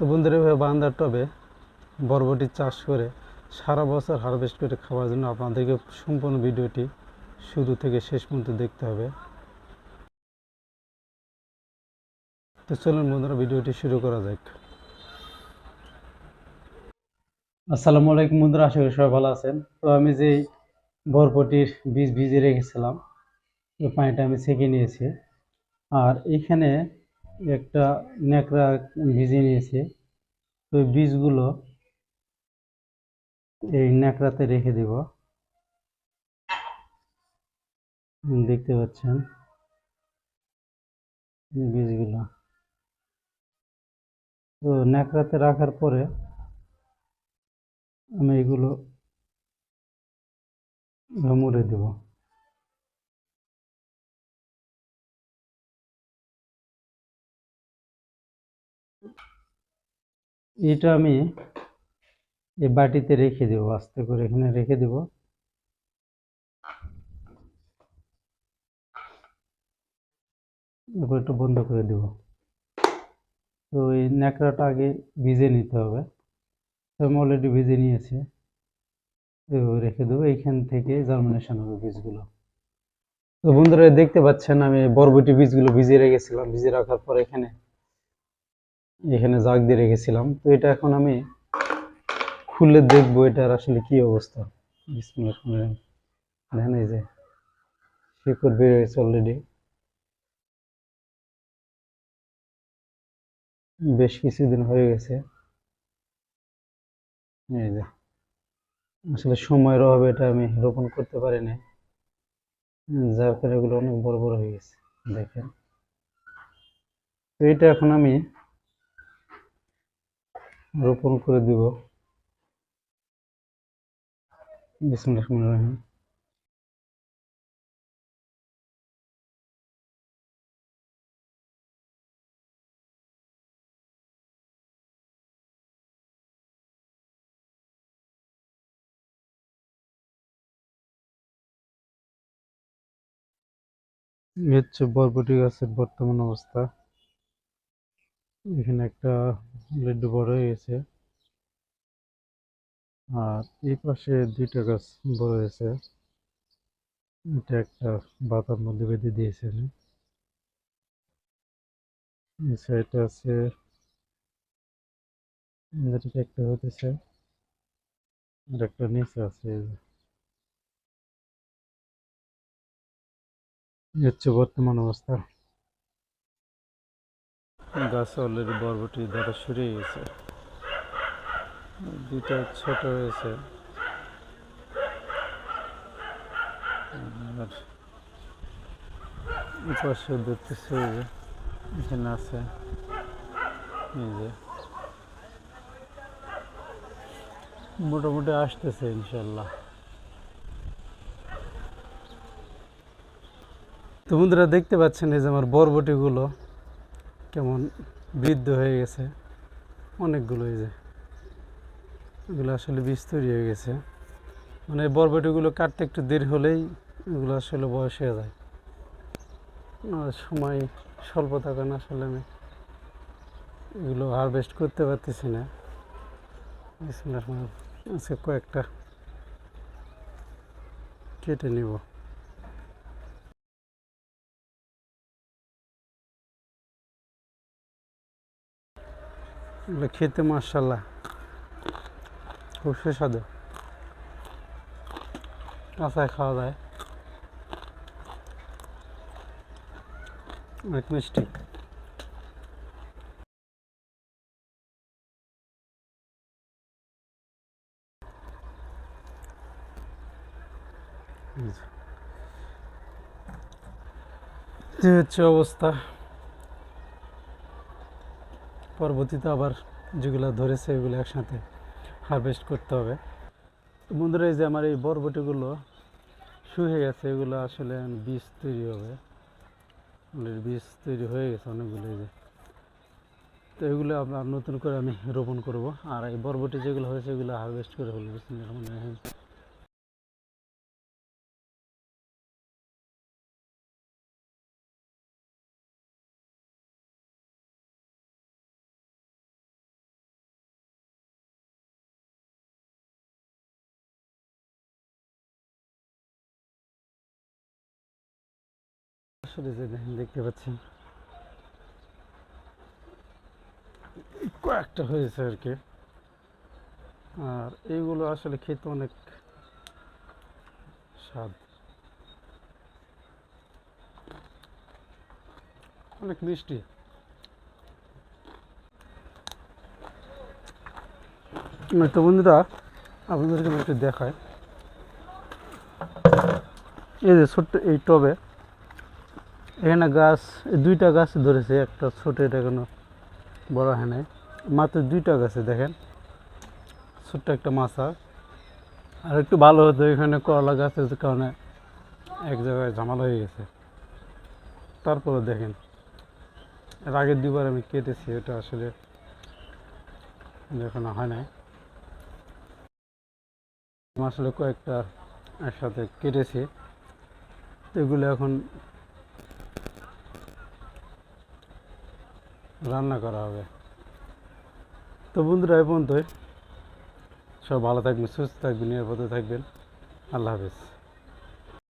তো বন্ধুরা, এভাবে বান্দার টবে বরবটি চাষ করে সারা বছর হারভেস্ট করে খাওয়ার জন্য আপনাদেরকে সম্পূর্ণ ভিডিওটি শুরু থেকে শেষ পর্যন্ত দেখতে হবে। তো চলুন বন্ধুরা, ভিডিওটি শুরু করা যাক। আসসালামু আলাইকুম বন্ধুরা, আশা করি সবাই ভালো আছেন। তো আমি যে বরবটির বীজ ভিজে রেখেছিলাম পানিটা আমি ছেঁকে নিয়েছি। আর এখানে একটা ন্যাকড়া ভিজিয়ে নিয়েছে। তো বীজগুলো এই ন্যাকড়াতে রেখে দিব। দেখতে পাচ্ছেন বীজগুলো। তো ন্যাকড়াতে রাখার পরে আমি এগুলো মুড়ে দেব। এটা আমি এই বাটিতে রেখে দেবো, আস্তে করে এখানে রেখে দেব। একটু বন্ধ করে দেব। তো এই ন্যাকড়াটা আগে ভিজে নিতে হবে। তো আমি অলরেডি ভিজে নিয়েছি। রেখে দেবো। এইখান থেকে জার্মিনেশন হবে বীজগুলো। তো বন্ধুরা, দেখতে পাচ্ছেন আমি বরবটি বীজগুলো ভিজিয়ে রেখেছিলাম। ভিজিয়ে রাখার পর এখানে এখানে জাগ দিয়ে রেখেছিলাম। তো এটা এখন আমি খুলে দেখব এটার আসলে কি অবস্থা। দেখেন এই যে শিকড় বের হয়েছে অলরেডি বেশ কিছুদিন হয়ে গেছে। এই যে আসলে সময়ের অভাবে এটা আমি রোপণ করতে পারিনি হুম, যার কারণে এগুলো অনেক বড় বড় হয়ে গেছে দেখেন। তো এটা এখন আমি রোপণ করে দিব। হচ্ছে বরবটি গাছের বর্তমান অবস্থা। এখানে একটা লেডু বড় হয়ে গেছে আর এই পাশে দুইটা গাছ বড় হয়েছে। এটা একটা বাতার মধ্যে বেঁধে দিয়েছে। এই সাইডে আছে একটা হতেছে। আর একটা নিচে আছে। হচ্ছে বর্তমান অবস্থা। গাছ অলরেডি বরবটি শুরু হয়ে গেছে। দুইটা ছোট হয়েছে। পাশে দেখতেছে এখানে আছে যে। মোটামুটি আসতেছে ইনশাল্লাহ। তো বন্ধুরা দেখতে পাচ্ছেন এই যে আমার বরবটিগুলো। কেমন বৃদ্ধ হয়ে গেছে অনেকগুলো এই যে। এগুলো আসলে বীজ তৈরি হয়ে গেছে। মানে বরবটিগুলো কাটতে একটু দেরি হলেই এগুলো আসলে বয়স হয়ে যায়। সময় স্বল্প থাকার আসলে আমি এগুলো হারভেস্ট করতে পারতেছি না। আজকে কয়েকটা কেটে নিব। এগুলো খেতে মার্শাল্লাহ খুব সুস্বাদু। কাঁচায় খাওয়া যায়। অনেক মিষ্টি। যে। হচ্ছে অবস্থা। পরবর্তীতে আবার যেগুলো ধরেছে এগুলো একসাথে হারভেস্ট করতে হবে। তো বন্ধুরা, এই যে আমার এই বরবটিগুলো শুয়ে গেছে, এগুলো আসলে বীজ তৈরি হবে। বীজ তৈরি হয়ে গেছে অনেকগুলো যে। তো এগুলো আপনার নতুন করে আমি রোপণ করব। আর এই বরবটি যেগুলো হয়েছে, এগুলো হারভেস্ট করে ফেলব। আসলে যে দেখতে পাচ্ছেন। কয়েকটা হয়েছে আর কি। আর এইগুলো আসলে খেতে অনেক স্বাদ। অনেক মিষ্টি। তো বন্ধুরা, আপনাদেরকে একটু দেখায় এই যে ছোট্ট এই টবে এখানে গাছ, দুইটা গাছ ধরেছে, একটা ছোট, এটা কোনো বড় হয় নাই। মাত্র দুইটা গাছে দেখেন, ছোট্ট একটা মাছা। আর একটু ভালো হতো, এখানে করলা গাছের কারণে এক জায়গায় ঝামেলা হয়ে গেছে। তারপরে দেখেন, এর আগের দুবার আমি কেটেছি, এটা আসলে এখনও হয় নাই। আসলে কয়েকটা একসাথে কেটেছি। এগুলো এখন রান্না করা হবে। তো বন্ধুরা, এ সব ভালো থাকবেন, সুস্থ থাকবেন, নিরাপদে থাকবেন। আল্লাহ হাফেজ।